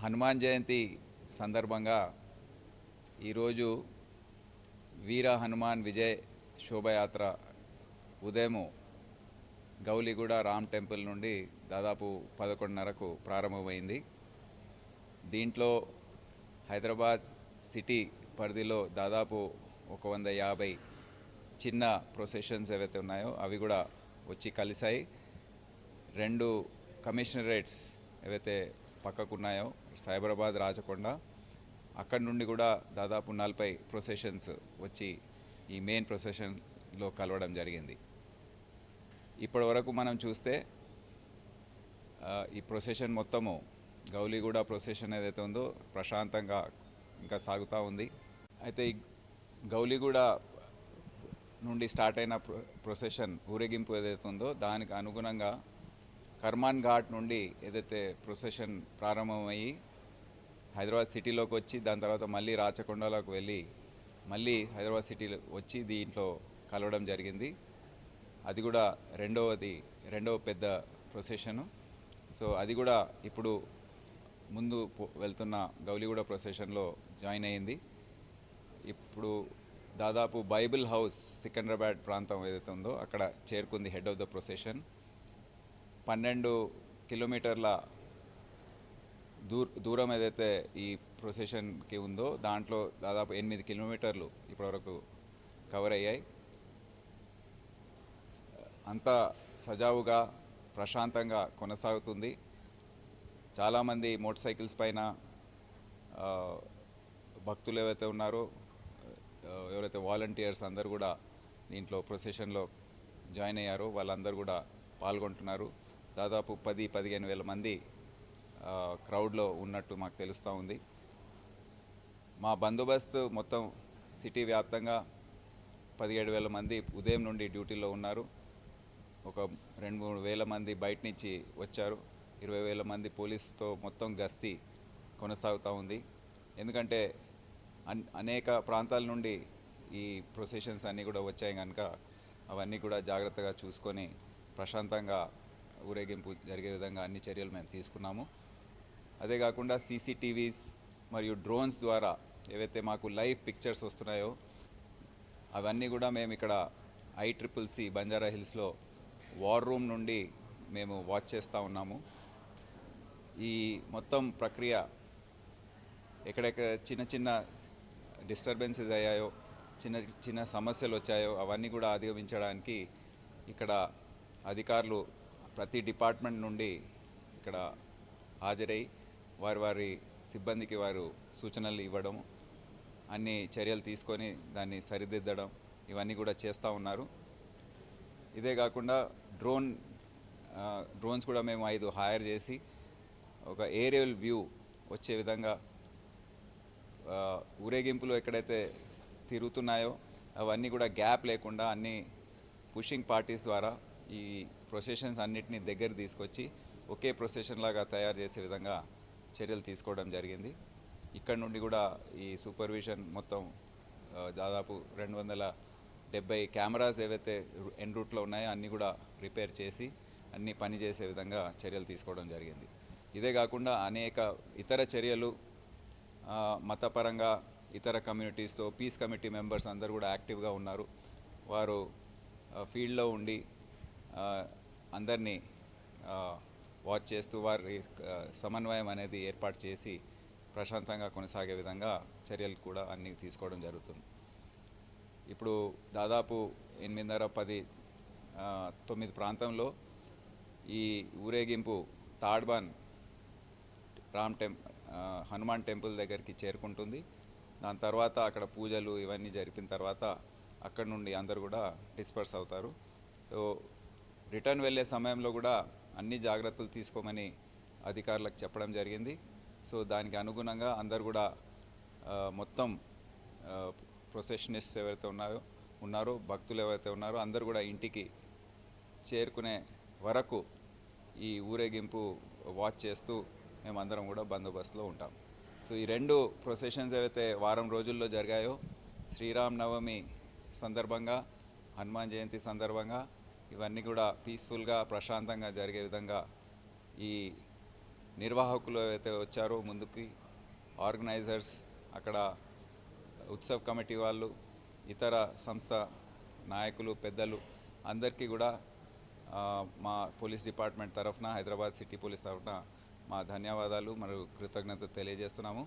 హనుమాన్ జయంతి సందర్భంగా ఈరోజు వీర హనుమాన్ విజయ్ శోభయాత్ర ఉదయము గౌలిగూడ రామ్ టెంపుల్ నుండి దాదాపు పదకొండున్నరకు ప్రారంభమైంది. దీంట్లో హైదరాబాద్ సిటీ పరిధిలో దాదాపు ఒక వంద యాభై చిన్న ప్రొసెషన్స్ ఏవైతే ఉన్నాయో అవి కూడా వచ్చి కలిశాయి. రెండు కమిషనరేట్స్ ఏవైతే పక్కకున్నాయో సైబరాబాద్ రాచకొండ అక్కడి నుండి కూడా దాదాపు నలభై ప్రొసెషన్స్ వచ్చి ఈ మెయిన్ ప్రొసెషన్లో కలవడం జరిగింది. ఇప్పటి వరకు మనం చూస్తే ఈ ప్రొసెషన్ మొత్తము గౌలిగూడ ప్రొసెషన్ ఏదైతే ఉందో ప్రశాంతంగా ఇంకా సాగుతూ ఉంది. అయితే ఈ గౌలిగూడ నుండి స్టార్ట్ అయిన ప్రొ ప్రొసెషన్ ఊరేగింపు ఏదైతే ఉందో దానికి అనుగుణంగా కర్మాన్ ఘాట్ నుండి ఏదైతే ప్రొసెషన్ ప్రారంభమయ్యి హైదరాబాద్ సిటీలోకి వచ్చి దాని తర్వాత మళ్ళీ రాచకొండలోకి వెళ్ళి మళ్ళీ హైదరాబాద్ సిటీలో వచ్చి దీంట్లో కలవడం జరిగింది. అది కూడా రెండవది రెండవ పెద్ద ప్రొసెషను సో అది కూడా ఇప్పుడు ముందు వెళ్తున్న గౌలిగూడ ప్రొసెషన్లో జాయిన్ అయింది ఇప్పుడు దాదాపు బైబిల్ హౌస్ సికింద్రాబాద్ ప్రాంతం ఏదైతే ఉందో అక్కడ చేరుకుంది హెడ్ ఆఫ్ ద ప్రొసెషన్ పన్నెండు కిలోమీటర్ల దూర దూరం ఏదైతే ఈ ప్రొసెషన్కి ఉందో దాంట్లో దాదాపు ఎనిమిది కిలోమీటర్లు ఇప్పటివరకు కవర్ అయ్యాయి. అంతా సజావుగా ప్రశాంతంగా కొనసాగుతుంది. చాలామంది మోటార్ సైకిల్స్ పైన భక్తులు ఏవైతే ఉన్నారో ఎవరైతే వాలంటీర్స్ అందరు కూడా దీంట్లో ప్రొసెషన్లో జాయిన్ అయ్యారో వాళ్ళందరూ కూడా పాల్గొంటున్నారు. దాదాపు పది పదిహేను వేల మంది క్రౌడ్లో ఉన్నట్టు మాకు తెలుస్తూ ఉంది. మా బందోబస్తు మొత్తం సిటీ వ్యాప్తంగా పదిహేడు వేల మంది ఉదయం నుండి డ్యూటీలో ఉన్నారు. ఒక రెండు మూడు వేల మంది బయట నుంచి వచ్చారు. ఇరవై వేల మంది పోలీసుతో మొత్తం గస్తీ కొనసాగుతూ ఉంది. ఎందుకంటే అన్ అనేక ప్రాంతాల నుండి ఈ ప్రొసెషన్స్ అన్నీ కూడా వచ్చాయి కనుక అవన్నీ కూడా జాగ్రత్తగా చూసుకొని ప్రశాంతంగా ఊరేగింపు జరిగే విధంగా అన్ని చర్యలు మేము తీసుకున్నాము. అదే కాకుండా సీసీటీవీస్ మరియు డ్రోన్స్ ద్వారా ఏవైతే మాకు లైవ్ పిక్చర్స్ వస్తున్నాయో అవన్నీ కూడా మేము ఇక్కడ ఐ ట్రిపుల్ సి బంజారా హిల్స్లో వార్ రూమ్ నుండి మేము వాచ్ చేస్తూ ఉన్నాము. ఈ మొత్తం ప్రక్రియ ఎక్కడెక్కడ చిన్న చిన్న డిస్టర్బెన్సెస్ అయ్యాయో చిన్న చిన్న సమస్యలు వచ్చాయో అవన్నీ కూడా అధిగమించడానికి ఇక్కడ అధికారులు ప్రతి డిపార్ట్మెంట్ నుండి ఇక్కడ హాజరై వారి వారి సిబ్బందికి వారు సూచనలు ఇవ్వడం అన్ని చర్యలు తీసుకొని దాన్ని సరిదిద్దడం ఇవన్నీ కూడా చేస్తూ ఉన్నారు. ఇదే కాకుండా డ్రోన్ డ్రోన్స్ కూడా మేము ఐదు హైర్ చేసి ఒక ఏరియల్ వ్యూ వచ్చే విధంగా ఊరేగింపులు ఎక్కడైతే తిరుగుతున్నాయో అవన్నీ కూడా గ్యాప్ లేకుండా అన్ని పుషింగ్ పార్టీస్ ద్వారా ఈ ప్రొసెషన్స్ అన్నిటినీ దగ్గర తీసుకొచ్చి ఒకే ప్రొసెషన్ లాగా తయారు చేసే విధంగా చర్యలు తీసుకోవడం జరిగింది. ఇక్కడ నుండి కూడా ఈ సూపర్విజన్ మొత్తం దాదాపు రెండు వందల డెబ్బై కెమెరాస్ ఏవైతే ఎన్ రూట్లో ఉన్నాయో అన్నీ కూడా రిపేర్ చేసి అన్నీ పనిచేసే విధంగా చర్యలు తీసుకోవడం జరిగింది. ఇదే కాకుండా అనేక ఇతర చర్యలు మతపరంగా ఇతర కమ్యూనిటీస్తో పీస్ కమిటీ మెంబర్స్ అందరు కూడా యాక్టివ్గా ఉన్నారు. వారు ఫీల్డ్లో ఉండి అందరినీ వాచ్ చేస్తూ వారి సమన్వయం అనేది ఏర్పాటు చేసి ప్రశాంతంగా కొనసాగే విధంగా చర్యలు కూడా అన్నీ తీసుకోవడం జరుగుతుంది. ఇప్పుడు దాదాపు ఎనిమిదిన్నర పది తొమ్మిది ప్రాంతంలో ఈ ఊరేగింపు తాడ్బాన్ రామ్ టెం హనుమాన్ టెంపుల్ దగ్గరికి చేరుకుంటుంది. దాని తర్వాత అక్కడ పూజలు ఇవన్నీ జరిపిన తర్వాత అక్కడ నుండి అందరు కూడా డిస్పర్స్ అవుతారు. సో రిటర్న్ వెళ్ళే సమయంలో కూడా అన్ని జాగ్రత్తలు తీసుకోమని అధికారులకు చెప్పడం జరిగింది. సో దానికి అనుగుణంగా అందరు కూడా మొత్తం ప్రొసెషనిస్ట్ ఎవరైతే ఉన్నారో ఉన్నారో భక్తులు ఎవరైతే ఉన్నారో అందరు కూడా ఇంటికి చేరుకునే వరకు ఈ ఊరేగింపు వాచ్ చేస్తూ మేమందరం కూడా బందోబస్తులో ఉంటాం. సో ఈ రెండు ప్రొసెషన్స్ ఏవైతే వారం రోజుల్లో జరిగాయో శ్రీరామ్ నవమి సందర్భంగా హనుమాన్ జయంతి సందర్భంగా ఇవన్నీ కూడా పీస్ఫుల్గా ప్రశాంతంగా జరిగే విధంగా ఈ నిర్వాహకులు అయితే వచ్చారో ముందుకి ఆర్గనైజర్స్ అక్కడ ఉత్సవ్ కమిటీ వాళ్ళు ఇతర సంస్థ నాయకులు పెద్దలు అందరికీ కూడా మా పోలీస్ డిపార్ట్మెంట్ తరఫున హైదరాబాద్ సిటీ పోలీస్ తరఫున మా ధన్యవాదాలు మరియు కృతజ్ఞత తెలియజేస్తున్నాము.